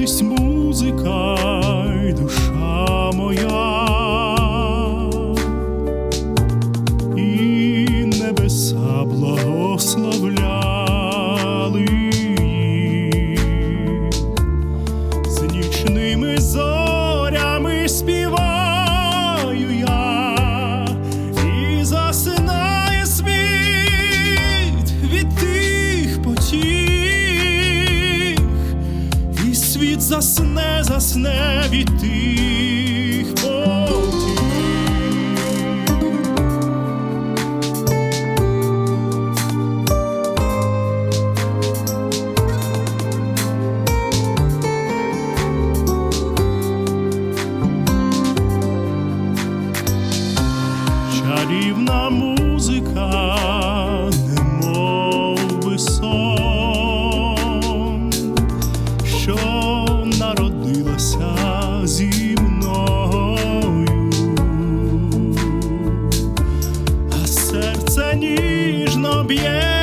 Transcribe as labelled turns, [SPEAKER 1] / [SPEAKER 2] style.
[SPEAKER 1] Вінчались музика й душа моя, і небеса благословляли їх з нічними зорями світ засне, засне від тих потів. Чарівна музика. bien.